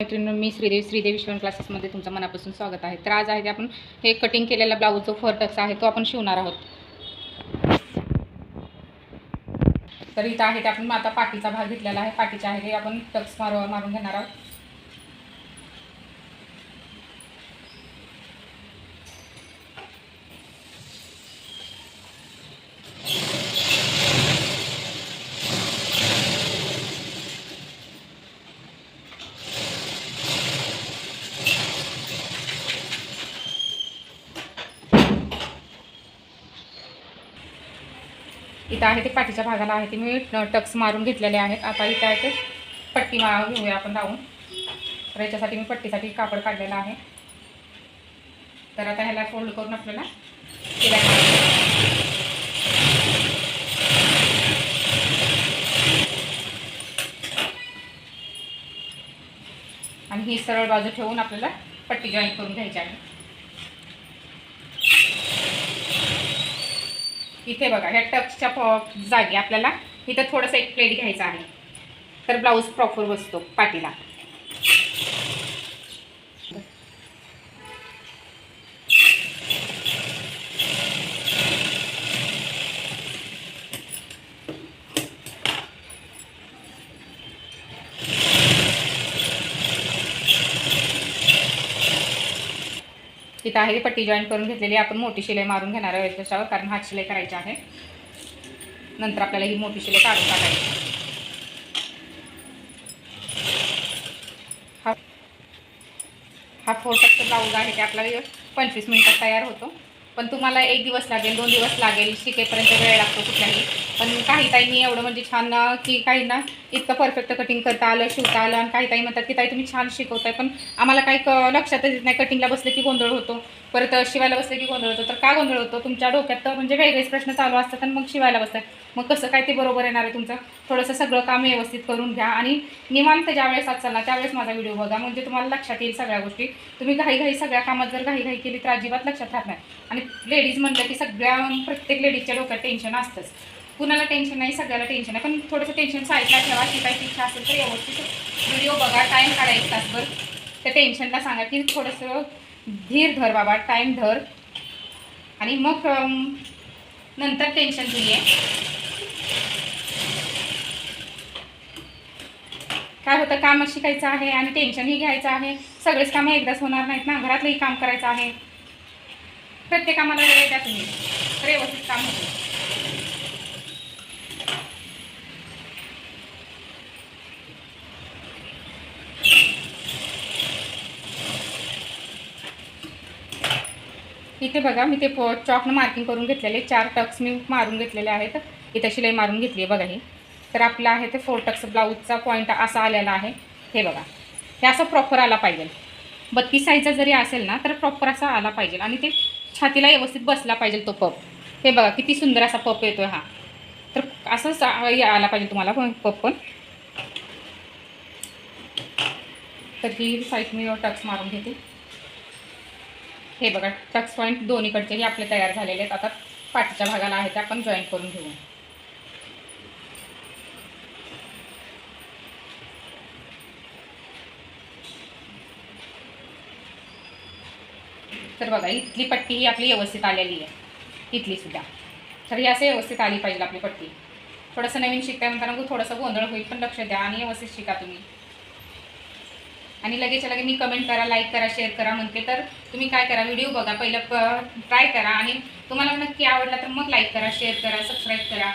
मैत्रिणी मी श्रीदेवी श्रीदेवी शिवण क्लासेसमध्ये तुमचं मनापासून स्वागत आहे. तर आज आहे ते आपण हे कटिंग केलेला ब्लाऊज जो फर टक्स आहे तो आपण शिवणार आहोत. तर इथं आहे ते आपण आता पाठीचा भाग घेतलेला आहे. पाठीच्या आहे ते आपण टक्स मार मारून घेणार आहोत. इथं आहे ते पाठीच्या भागाला आहे. ते मी टक्स मारून घेतलेले आहेत. आता इथं आहे ते पट्टी मा घेऊया आपण लावून. तर याच्यासाठी मी पट्टीसाठी कापड काढलेला आहे. तर आता ह्याला फोल्ड करून आपल्याला आणि ही सरळ बाजू ठेवून आपल्याला पट्टी जॉईन करून घ्यायची आहे. इथे बघा ह्या टक्सच्या जागी आपल्याला इथं थोडंसं एक प्लेट घ्यायचं आहे. तर ब्लाऊज प्रॉपर बसतो पाठीला. तिथं आहे ती पट्टी जॉईन करून घेतलेली आपण मोठी शिलाई मारून घेणार आहे त्याच्यावर कारण हात शिलाई करायची आहे. नंतर आपल्याला ही मोठी शिलाई काढून टाकायची हा. हा फोर टक्के ब्लाऊज आहे ते आपल्याला पंचवीस मिनटात तयार होतो. पण तुम्हाला एक दिवस लागेल दोन दिवस लागेल शिकेपर्यंत वेळ लागतो कुठल्याही. पण काही ताईंनी एवढं म्हणजे छान की की काहींना इतकं परफेक्ट कटिंग करता आलं शिवता आलं आणि काही ताई म्हणतात की ताई तुम्ही छान शिकवताय पण आम्हाला काही क लक्षातच येत नाही कटिंगला बसले की गोंधळ होतो. परत शिवायला बसले की गोंधळ होतो. तर का गोंधळ होतो? तुमच्या डोक्यात तर म्हणजे वेगळेच प्रश्न चालू असतात आणि मग शिवायला बसतात. मग कसं काय ते बरोबर येणार आहे तुमचं? थोडंसं सगळं काम व्यवस्थित करून घ्या आणि निवांत ज्यावेळेस असाल चालणार त्यावेळेस माझा व्हिडिओ बघा. म्हणजे तुम्हाला लक्षात येईल सगळ्या गोष्टी. तुम्ही घाई घाई सगळ्या कामात जर घाई घाई केली तर अजिबात लक्षात राहत नाही. आणि लेडीज म्हणलं की सगळ्या प्रत्येक लेडीजच्या डोक्यात टेन्शन असतंच. कुणाला टेन्शन नाही सगळ्याला टेन्शन आहे. पण थोडंसं टेन्शन साईडला ठेवा. शिकायची इच्छा असेल तर व्यवस्थित व्हिडिओ बघा. टाईम काढा एक तासभर त्या टेन्शनला सांगा की थोडंसं धीर धर बाबा. टाईम धर. आणि मग नंतर टेन्शन तुम्ही आहे काय होतं? काम शिकायचं आहे आणि टेन्शनही घ्यायचं आहे. सगळेच कामं एकदाच होणार नाहीत ना. घरातलंही काम करायचं आहे. प्रत्येक कामाला वेळ द्या तुम्ही. तर व्यवस्थित काम होतं. इथे बघा मी ते चॉकनं मार्किंग करून घेतलेले चार टक्स मी मारून घेतलेले आहेत. इथं शिलाई मारून घेतली आहे बघा ही. तर आपलं आहे ते फोर टक्स ब्लाऊजचा पॉईंट असा आलेला आहे. हे बघा. हे असं प्रॉपर आला पाहिजे. बत्तीस साईजचा जरी असेल ना तर प्रॉपर असा आला पाहिजे. आणि ते छातीला व्यवस्थित बसला पाहिजे तो पप हे बघा किती सुंदर असा पप येतो हा. तर असंच आला पाहिजे तुम्हाला पप पण. तर ही साईज मी टक्स मारून घेते. हे बघा टक्स पॉईंट दोन्हीकडचेही आपले तयार झालेले आहेत. आता पाठीच्या भागाला आहे ते आपण जॉईन करून घेऊ. तर बघा इथली पट्टी ही आपली व्यवस्थित आलेली आहे. इथली सुद्धा. तर ही असं व्यवस्थित आली पाहिजे आपली पट्टी. थोडंसं नवीन शिकताय म्हणताना थोडंसं गोंधळ होईल पण लक्ष द्या आणि व्यवस्थित शिका तुम्ही. आणि लगेच लगे मी कमेंट करा लाईक करा शेअर करा म्हणते. तर तुम्ही काय करा व्हिडिओ बघा. पहिलं ट्राय करा. आणि तुम्हाला नक्की आवडला तर मग लाईक करा शेअर करा सबस्क्राईब करा.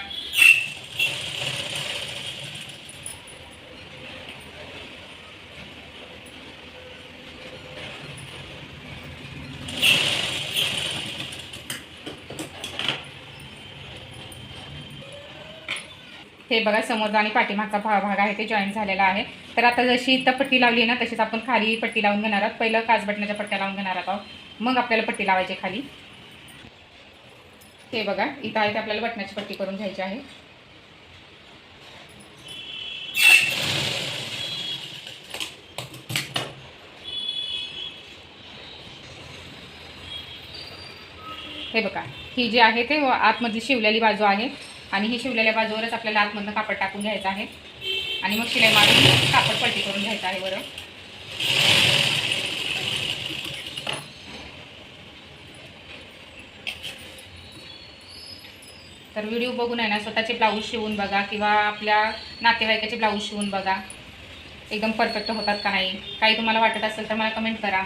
हे बघा समोर आणि पाठीमागचा भा भाग आहे ते जॉईन झालेला आहे. तर आता जशी इथं पट्टी लावली ना तशीच आपण खाली पट्टी लावून घेणार आहोत. पहिलं काच बटनाच्या पट्ट्या लावून घेणार आहोत मग आपल्याला पट्टी लावायची खाली. हे बघा इथं आहे ते आपल्याला बटनाची पट्टी करून घ्यायची आहे. हे बघा ही जी आहे ते आतमधली शिवलेली बाजू आहे. आणि हे शिवलेल्या बाजूवरच आपल्याला आतमधनं कापड टाकून घ्यायचं आहे. आणि मग शिलाई मारून कापड पलटी करून घ्यायचं आहे बरं तर व्हिडिओ बघून आहे ना स्वतःचे ब्लाऊज शिवून बघा किंवा आपल्या नातेवाईकाचे ब्लाऊज शिवून बघा. एकदम परफेक्ट होतात का नाही? काही तुम्हाला वाटत असेल तर मला कमेंट करा.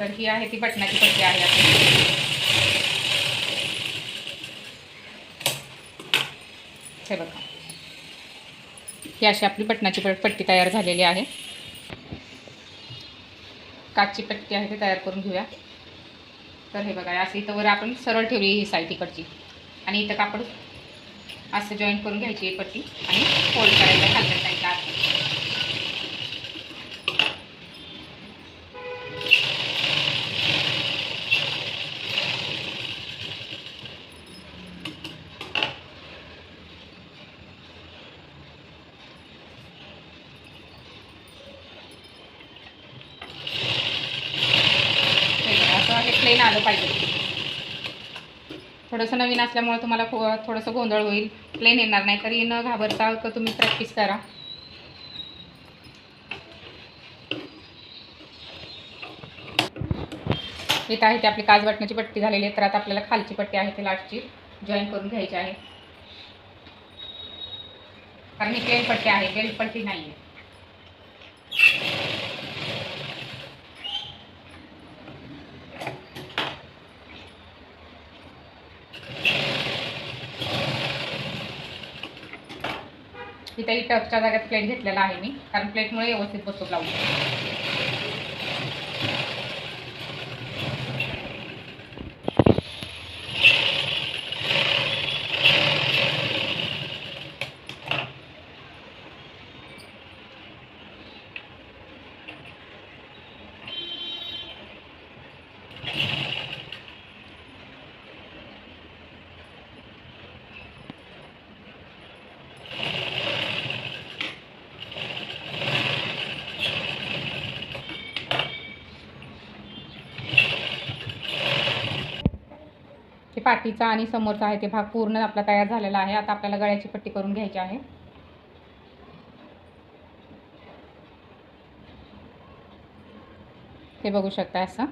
तर ही आहे ती बटणाची पट्टी आहे आपली. हे बघा. ही अशी आपली बटणाची पट्टी तयार झालेली आहे. काचची पट्टी आहे ती तयार करून घेऊया. तर हे बघा असं इथं वर आपण सरळ ठेवली ही साईड तिकडची. आणि इथं कापड असं जॉईंट करून घ्यायची ही पट्टी आणि फोल्ड करायचं खालच्या साईडला असं हे हे प्लेन आलं पाहिजे. थोडंसं नवीन असल्यामुळे तुम्हाला थोडंसं गोंधळ होईल. प्लेन येणार नाही. तरी न घाबरता का तुम्ही प्रॅक्टिस करा. इथं आहे ते आपली काज वाटण्याची पट्टी झालेली आहे. तर आता आपल्याला खालची पट्टी आहे ते लास्टची जॉईन करून घ्यायची आहे. कारण ही प्लेन पट्टी आहे. बेल्ट पट्टी नाही आहे इथेही टचच्या जागेत प्लेट घेतलेला आहे मी. कारण प्लेटमुळे व्यवस्थित बसतो ब्लाऊज पाठीचा आणि समोरचा आहे ते भाग पूर्ण आपला तयार झालेला आहे. आता आपल्याला गळ्याची पट्टी करून घ्यायची आहे. हे बघू शकता असं.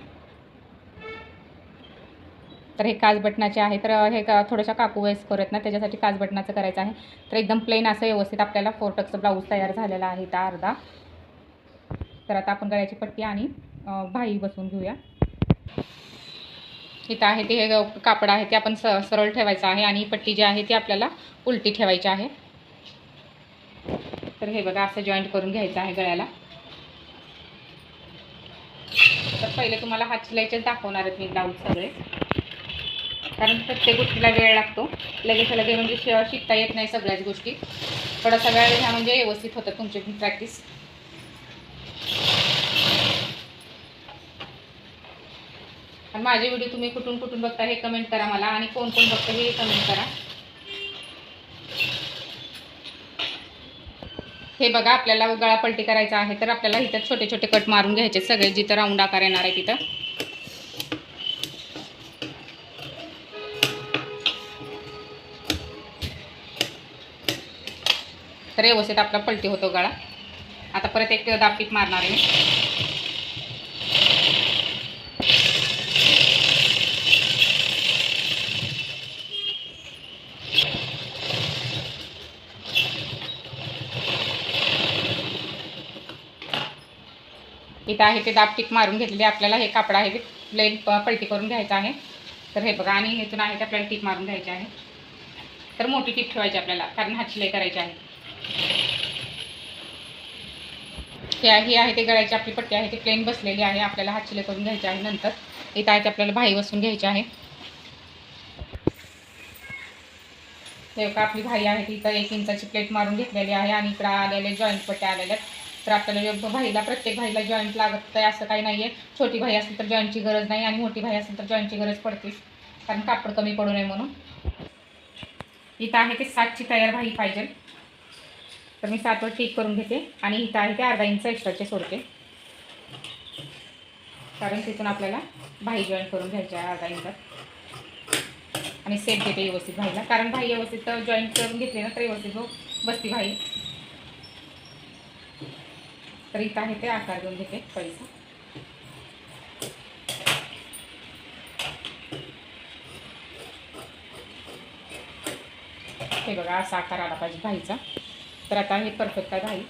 तर हे काज बटनाचे आहे. तर हे का थोड्याशा काकू वेस करत ना त्याच्यासाठी काच बटनाचं करायचं आहे. तर एकदम प्लेन असं व्यवस्थित आपल्याला फोरटकचं ब्लाऊज तयार झालेला आहे त्या अर्धा. तर आता आपण गळ्याची पट्टी आणि भाई बसवून घेऊया. इथं आहे ते हे ग- कापड आहे ते आपण स सरळ ठेवायचं आहे आणि पट्टी जी आहे ती आपल्याला उलटी ठेवायची आहे. तर हे बघा असं जॉईंट करून घ्यायचं आहे गळ्याला. तर पहिले तुम्हाला हात शिलाईचेच दाखवणार आहेत मी ब्लाऊज सगळे. कारण प्रत्येक गोष्टीला वेळ लागतो. लगेच लगे म्हणजे शिकता येत नाही सगळ्याच गोष्टी. थोडासा वेळ घ्या म्हणजे व्यवस्थित होतं तुमची प्रॅक्टिस आणि माझे व्हिडिओ तुम्ही कुठून कुठून बघता हे कमेंट करा मला आणि कोण कोण बघता हे कमेंट करा. हे बघा आपल्याला गळा पलटी करायचा आहे तर आपल्याला इथं छोटे छोटे कट मारून घ्यायचे. सगळे जिथं राऊंड आकार येणार आहे तिथं. तर व्यवस्थित आपला पलटी होतो गळा आता परत एक दापीत मारणार आहे इथं आहे ते दाब टिक मारून घेतलेली आपल्याला हे कापड आहे ते प्लेन पळती पलटी करून घ्यायचं आहे. तर हे बघा आणि इथून आहे ते आपल्याला टिक मारून घ्यायची आहे. तर मोठी टिप ठेवायची आपल्याला कारण हात शिलाई करायची आहे. हे ही आहे ते गळ्याची आपली पट्टी आहे ती प्लेन बसलेली आहे आपल्याला हात शिलाई करून घ्यायची आहे नंतर. इथं आहे ते आपल्याला भाई बसून घ्यायची आहे. हे का आपली भाई आहे ती इथं एक इंचाची प्लेट मारून घेतलेली आहे आणि इकडं आलेले जॉईंट पट्ट्या आलेल्या आहेत. तर आपल्याला भाईला प्रत्येक भाईला जॉईंट लागत आहे असं काही नाही आहे छोटी भाई असेल तर जॉईंटची गरज नाही आणि मोठी भाई असेल तर जॉईंटची गरज पडतेच. कारण कापड कमी पडू नये म्हणून. इथं आहे ते सातची तयार भाई पाहिजे. तर मी सातवर ठीक करून घेते. आणि इथं आहे ते अर्धा इंच एक्स्ट्राचे सोडते. कारण तिथून आपल्याला भाई जॉईन करून घ्यायचे आहे अर्धा इंचात. आणि सेट देते व्यवस्थित भाईला. कारण भाई व्यवस्थित जॉईन करून घेतली ना तर व्यवस्थित हो. बसती भाई. तर इथं आहे ते आकार देऊन घेते पैसा. हे बघा असा आकार आला पाहिजे भाईचा. तर आता हे परफेक्ट आहे भाई.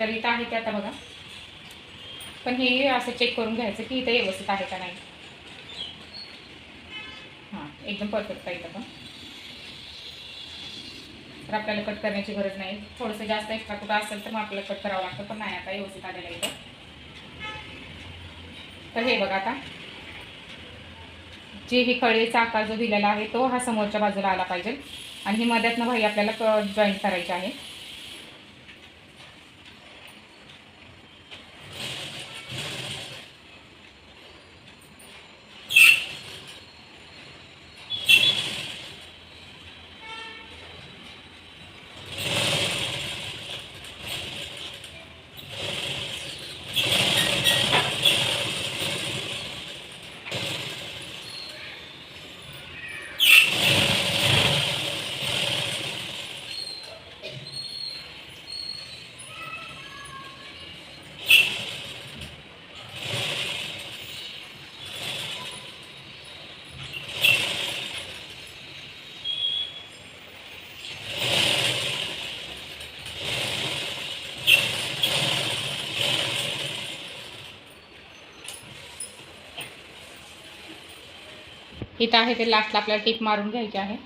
तर इथं आहे ते आता बघा. पण हे असं चेक करून घ्यायचं की इथं व्यवस्थित आहे का नाही. हां एकदम परफेक्ट आहे इथं पण. तर आपल्याला कट करण्याची गरज नाही. थोडंसं जास्त एक्स्ट्रा कुठं असेल तर मग आपल्याला कट करावं लागतं. पण नाही आता व्यवस्थित आलेलं इथं. तर हे बघा आता. जे हे कळेचा आकार जो दिलेला आहे तो हा समोरच्या बाजूला आला पाहिजे. आणि ही मध्यातनं भाई आपल्याला जॉईंट करायची आहे. इथं आहे ते लास्टला आपल्याला टीप मारून घ्यायची आहे.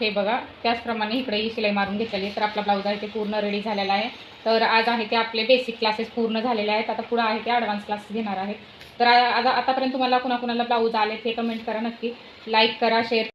हे बघा त्याचप्रमाणे इकडे ही शिलाई मारून घेतलेली तर आपला ब्लाऊज आहे ते पूर्ण रेडी झालेला आहे. तर आज आहे ते आपले बेसिक क्लासेस पूर्ण झालेले आहेत. आता पुढं आहे ते ॲडव्हान्स क्लासेस घेणार आहे. तर आता आतापर्यंत तुम्हाला कुणाकुणाला ब्लाऊज आले ते कमेंट करा नक्की. लाईक करा शेअर